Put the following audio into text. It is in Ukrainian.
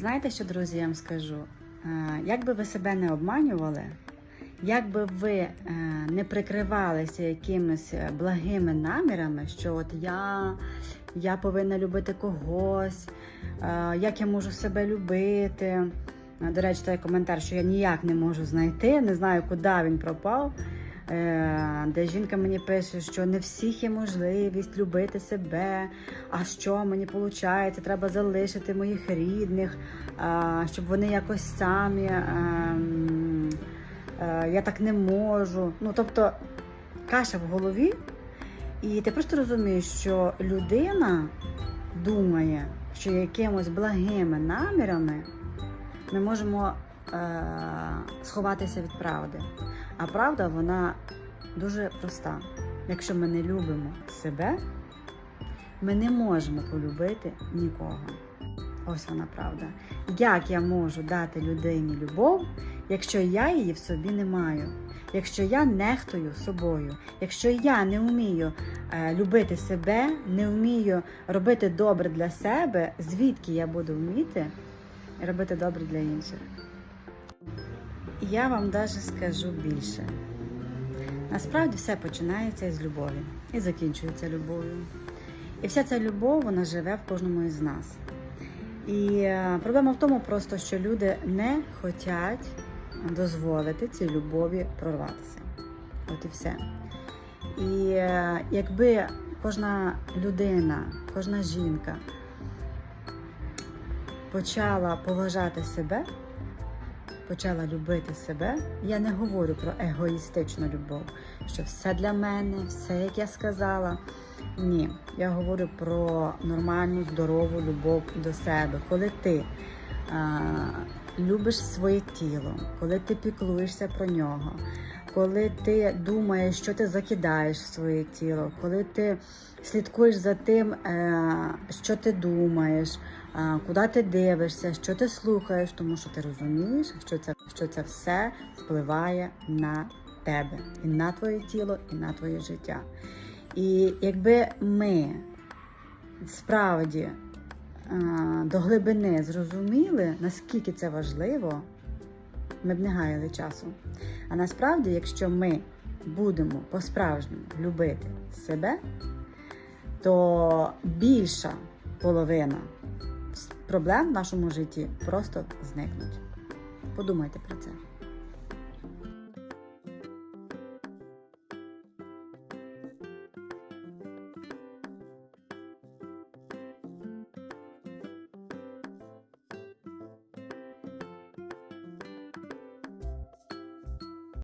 Знаєте, що, друзі, я вам скажу? Е, Як би ви себе не обманювали, як би ви е, не прикривалися якимись е, благими намірами, що от я, я повинна любити когось, як я можу себе любити. До речі, той коментар, що я ніяк не можу знайти, не знаю, куди він пропав. Е, Де жінка мені пише, що не всіх є можливість любити себе, а що мені виходить, треба залишити моїх рідних, щоб вони якось самі. ем, е, Я так не можу. Ну, тобто каша в голові, і ти просто розумієш, що людина думає, що якимось благими намірами ми можемо е, сховатися від правди. А правда, вона дуже проста. Якщо ми не любимо себе, ми не можемо полюбити нікого. Ось вона правда. Як я можу дати людині любов, якщо я її в собі не маю? Якщо я нехтую собою, якщо я не вмію е, любити себе, не вмію робити добре для себе, звідки я буду вміти робити добре для інших? Я вам навіть скажу більше. Насправді все починається з любові і закінчується любов'ю. І вся ця любов вона живе в кожному із нас. І е, проблема в тому просто, що люди не хочуть дозволити цій любові прорватися. От і все. І е, якби кожна людина, кожна жінка почала поважати себе, почала любити себе, я не говорю про егоїстичну любов, що все для мене, все як я сказала. Ні, я говорю про нормальну, здорову любов до себе. Коли ти а, любиш своє тіло, коли ти піклуєшся про нього, коли ти думаєш, що ти закидаєш в своє тіло, коли ти слідкуєш за тим, е, що ти думаєш, е, куди ти дивишся, що ти слухаєш, тому що ти розумієш, що це, що це все впливає на тебе, і на твоє тіло, і на твоє життя. І якби ми справді е, до глибини зрозуміли, наскільки це важливо, ми б не гаяли часу. А насправді, якщо ми будемо по-справжньому любити себе, то більша половина проблем в нашому житті просто зникнуть. Подумайте про це.